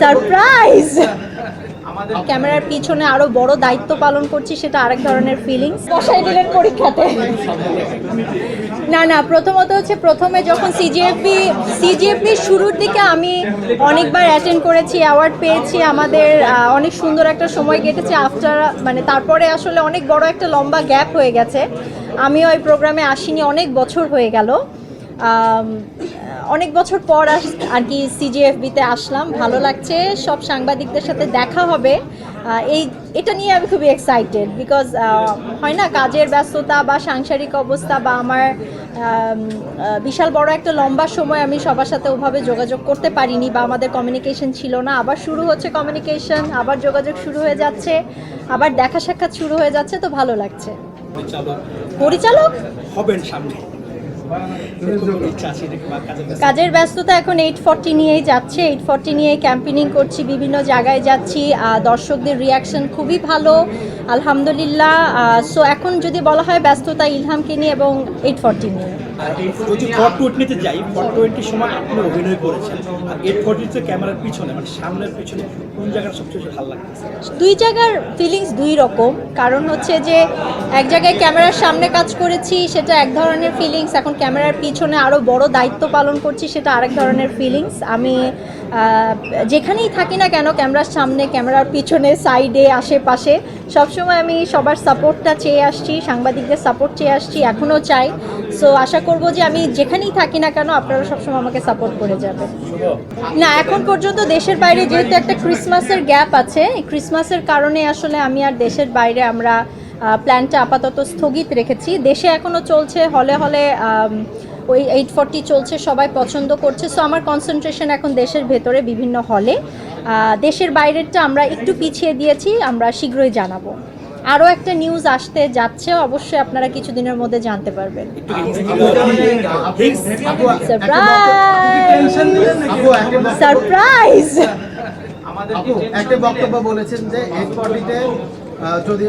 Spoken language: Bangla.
সারপ্রাইজ ক্যামেরার পিছনে আরও বড় দায়িত্ব পালন করছি সেটা আরেক ধরনের ফিলিংস বসাই দিলেন পরীক্ষাতে। না না প্রথমত হচ্ছে প্রথমে যখন সিজিএফবি সিজিএফবির শুরুর দিকে আমি অনেকবার অ্যাটেন্ড করেছি অ্যাওয়ার্ড পেয়েছি আমাদের অনেক সুন্দর একটা সময় কেটেছে আফটার মানে তারপরে আসলে অনেক বড় একটা লম্বা গ্যাপ হয়ে গেছে। আমিও এই প্রোগ্রামে আসিনি অনেক বছর হয়ে গেল। অনেক বছর পর আর কি সিজিএফবিতে আসলাম। ভালো লাগছে সব সাংবাদিকদের সাথে দেখা হবে। এই এটা নিয়ে আমি খুবই এক্সাইটেড বিকজ হয় না কাজের ব্যস্ততা বা সাংসারিক অবস্থা বা আমার বিশাল বড় একটা লম্বা সময় আমি সবার সাথে ওভাবে যোগাযোগ করতে পারিনি বা আমাদের কমিউনিকেশন ছিল না। আবার শুরু হচ্ছে কমিউনিকেশন আবার যোগাযোগ শুরু হয়ে যাচ্ছে আবার দেখা সাক্ষাৎ শুরু হয়ে যাচ্ছে তো ভালো লাগছে। পরিচালক? হবেন সামনে। কাজের ব্যস্ততা? এখন এইট ফর্টি নিয়েই যাচ্ছে। এইট ফর্টি নিয়ে ক্যাম্পেনিং করছি, বিভিন্ন জায়গায় যাচ্ছি। দর্শকদের রিয়াকশন খুবই ভালো, আলহামদুলিল্লাহ। সো এখন যদি বলা হয় ব্যস্ততা ইলহামকে নিয়ে এবং এইট ফর্টি নিয়ে। ফর টোয়েন্টিতে যাই ফর টোয়েন্টির সময় আপনি অভিনয় করেছেন। আর ফর্টিতে ক্যামেরার পিছনে মানে সামনের পিছনে কোন জায়গাটা সবচেয়ে ভালো লাগতেছে? দুই জায়গার ফিলিংস দুই রকম। কারণ হচ্ছে যে এক জায়গায় ক্যামেরার সামনে কাজ করেছি সেটা এক ধরনের ফিলিংস এখন ক্যামেরার পিছনে আরও বড় দায়িত্ব পালন করছি সেটা আরেক ধরনের ফিলিংস আমি যেখানেই থাকি না কেন ক্যামেরার সামনে ক্যামেরার পিছনে সাইডে আশেপাশে সবসময় আমি সবার সাপোর্টটা চেয়ে আসছি, সাংবাদিকদের সাপোর্ট চেয়ে আসছি, এখনও চাই। সো আশা করব যে আমি যেখানেই থাকি না কেন, আপনারা সবসময় আমাকে সাপোর্ট করে যাবেন। না, এখন পর্যন্ত দেশের বাইরে যেহেতু একটা ক্রিসমাসের গ্যাপ আছে ক্রিসমাসের কারণে আসলে আমি আর দেশের বাইরে আমরা প্ল্যানটা আপাতত স্থগিত রেখেছি। দেশে এখনও চলছে, হলে হলে ওই এইট ফর্টি চলছে, সবাই পছন্দ করছে। সো আমার কনসেন্ট্রেশন এখন দেশের ভেতরে বিভিন্ন হলে। দেশের বাইরেরটা আমরা একটু পিছিয়ে দিয়েছি, আমরা শীঘ্রই জানাব। আরও একটা নিউজ আসতে যাচ্ছে, অবশ্যই আপনারা কিছুদিনের মধ্যে জানতে পারবেন। সারপ্রাইজ একটা বক্তব্য বলেছেন যে যদি